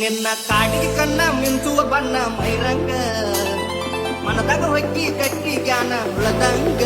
ನಿನ್ನ ಕಾಡಿಗೆ ಕನ್ನ ಮಿಂಚುವ ಬಣ್ಣ ಮೈರಂಗ ಮನದಾಗ ಹೊಕ್ಕಿ ಕಟ್ಟಿ ಜ್ಞಾನ ಉಳದಂಗ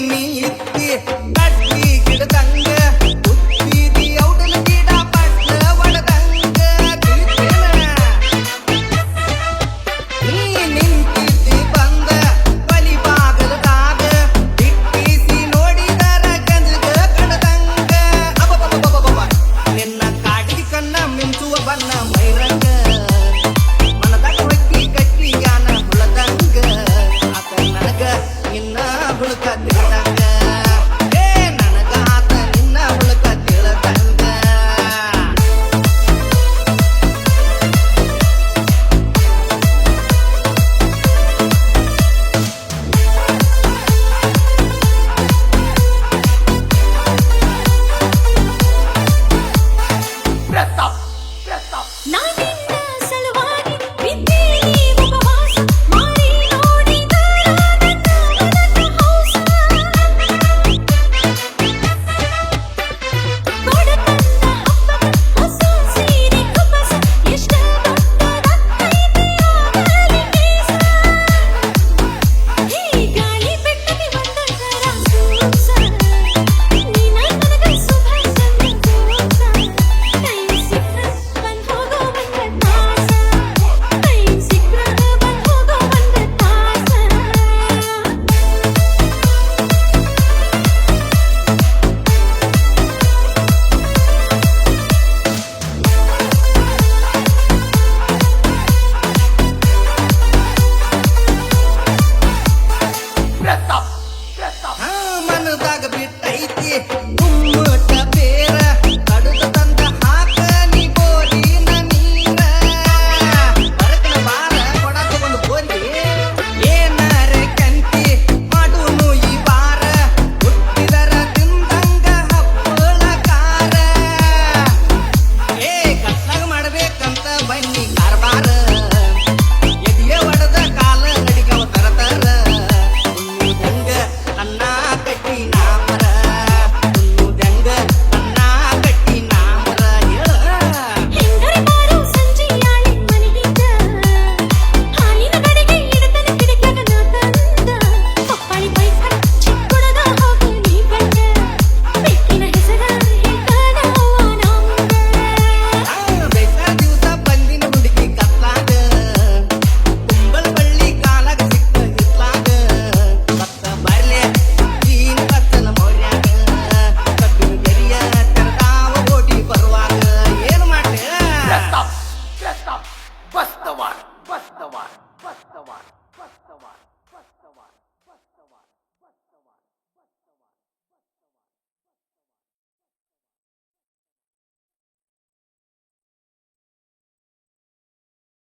நீ